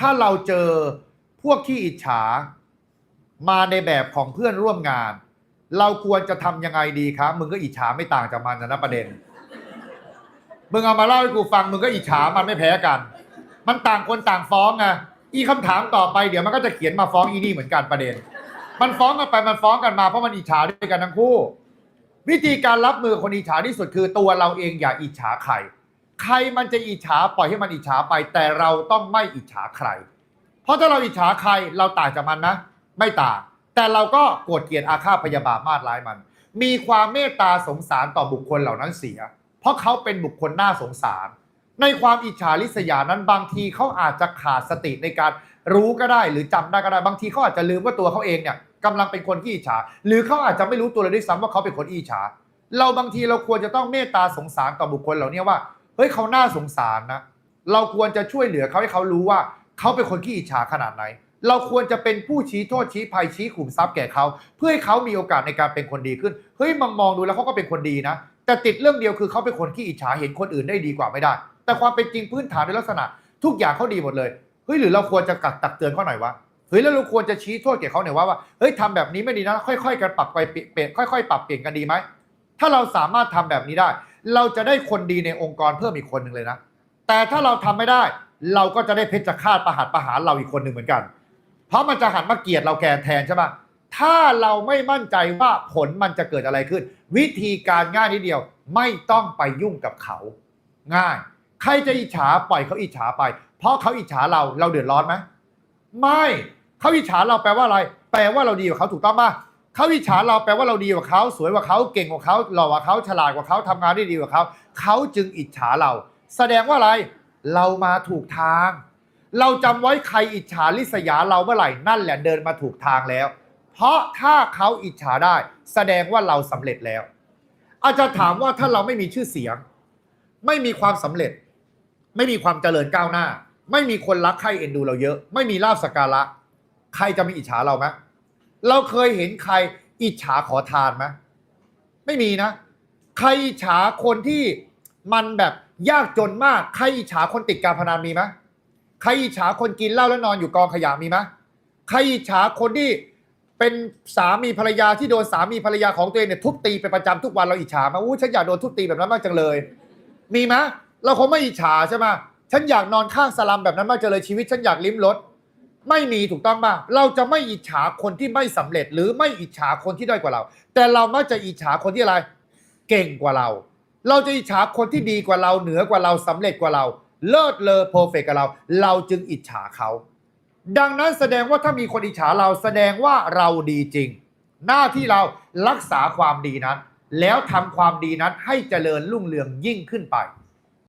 ถ้าเราเจอพวกที่อิจฉา มาในแบบของเพื่อนร่วมงาน เราควรจะทำยังไงดีครับ มึงก็อิจฉาไม่ต่างจากมันนะนะประเด็น มึงเอามาเล่าให้กูฟัง มึงก็อิจฉามันไม่แพ้กัน มันต่างคนต่างฟ้องไงอีคำถามต่อไปเดี๋ยวมันก็จะเขียนมาฟ้องอีนี่เหมือนกันประเด็น มันฟ้องกันไปมันฟ้องกันมาเพราะมันอิจฉาด้วยกันทั้งคู่ วิธีการรับมือคนอิจฉาที่สุดคือตัวเราเองอย่าอิจฉาใคร ใครมันจะอิจฉาปล่อยให้มันอิจฉาไป แต่เราต้องไม่อิจฉาใคร เพราะถ้าเราอิจฉาใครเราต่างจากมันนะไม่ต่างแต่เราก็โกรธเกลียดอาฆาตพยาบาทมาดร้ายมัน มีความเมตตาสงสารต่อบุคคลเหล่านั้นเสีย เพราะเขาเป็นบุคคลน่าสงสาร ในความอิจฉาริษยานั้นบางทีเขาอาจจะขาดสติในการรู้ก็ได้หรือจำได้ก็ได้บางทีเขาอาจจะลืมว่าตัวเขาเองเนี่ยกำลังเป็นคนที่อิจฉา หรือเขาอาจจะไม่รู้ตัวเลยด้วยซ้ำว่าเขาเป็นคนอิจฉา เราบางทีเราควรจะต้องเมตตาสงสารต่อบุคคลเหล่านี้ว่า ฮ้ยเขาน่าสงสารนะ เราควรจะช่วยเหลือเขาให้เขารู้ว่าเขาเป็นคนขี้อิจฉาขนาดไหน เราควรจะเป็นผู้ชี้โทษชี้ภัยชี้ขุมทรัพย์แก่เขา เพื่อให้เขามีโอกาสในการเป็นคนดีขึ้น เฮ้ยมองมองดูแล้วเขาก็เป็นคนดีนะ แต่ติดเรื่องเดียวคือเขาเป็นคนขี้อิจฉาเห็นคนอื่นได้ดีกว่าไม่ได้ แต่ความเป็นจริงพื้นฐานในลักษณะ ทุกอย่างเขาดีหมดเลย เฮ้ยหรือเราควรจะกักตักเตือนเขาหน่อยวะเฮ้ยแล้วเราควรจะชี้โทษแก่เขาหน่อยว่าว่า เฮ้ยทำแบบนี้ไม่ดีนะ ค่อยๆกันปรับไปเปลี่ยนค่อย ๆ ปรับเปลี่ยนกันดีไหม ถ้าเราสามารถทำแบบนี้ได้ เราจะได้คนดีในองค์กรเพิ่มอีกคนหนึ่งเลยนะ แต่ถ้าเราทำไม่ได้ เราก็จะได้เพชฌฆาตประหัตประหารเราอีกคนหนึ่งเหมือนกัน เพราะมันจะหันมาเกลียดเราแกนแทนใช่ปะถ้าเราไม่มั่นใจว่าผลมันจะเกิดอะไรขึ้น วิธีการง่ายนิดเดียวไม่ต้องไปยุ่งกับเขา ง่าย ใครจะอิจฉาปล่อยเขาอิจฉาไป เพราะเขาอิจฉาเราเราเดือดร้อนไหมไม่เขาอิจฉาเราแปลว่าอะไร แปลว่าเราดีกว่าเขาถูกต้องป่ะ เขาอิจฉาเราแปลว่าเราดีกว่าเขาสวยกว่าเขาเก่งกว่าเขาหล่อกว่าเขาฉลาดกว่าเขาทำงานได้ดีกว่าเขาเขาจึงอิจฉาเรา แสดงว่าอะไรเรามาถูกทาง เราจำไว้ใครอิจฉาริษยาเราเมื่อไหร่นั่นแหละเดินมาถูกทางแล้ว เพราะถ้าเขาอิจฉาได้ แสดงว่าเราสำเร็จแล้ว อาจจะถามว่าถ้าเราไม่มีชื่อเสียง ไม่มีความสำเร็จ ไม่มีความเจริญก้าวหน้า ไม่มีคนรักใครเอ็นดูเราเยอะ ไม่มีลาบสกการะใครจะมีอิจฉาเราไหม เราเคยเห็นใครอิจฉาขอทานไหมไม่มีนะ ใครอิจฉาคนที่มันแบบยากจนมาก ใครอิจฉาคนติดการพนันมีไหมใครอิจฉาคนกินเหล้าแล้วนอนอยู่กองขยะมีไหมใครอิจฉาคนที่เป็นสามีภรรยาที่โดนสามีภรรยาของตัวเองเนี่ยทุบตีเป็นประจำทุกวันเราอิจฉาไหมาอู้ฉันอยากโดนทุบตีแบบนั้นมากจังเลย มีไหมเราคงไม่อิจฉาใช่ไหมฉันอยากนอนข้างสลัมแบบนั้นมากจังเลยชีวิต ฉันอยากลิ้มรส ไม่มีถูกต้องป่ะเราจะไม่อิจฉาคนที่ไม่สำเร็จ หรือไม่อิจฉาคนที่ด้อยกว่าเรา แต่เรามักจะอิจฉาคนที่อะไร เก่งกว่าเรา เราจะอิจฉาคนที่ดีกว่าเราเหนือกว่าเราสำเร็จกว่าเรา เลิศเลอเพอร์เฟกกับเรา เราจึงอิจฉาเขา ดังนั้นแสดงว่าถ้ามีคนอิจฉาเราแสดงว่าเราดีจริง หน้าที่เรารักษาความดีนั้น แล้วทำความดีนั้นให้เจริญรุ่งเรืองยิ่งขึ้นไป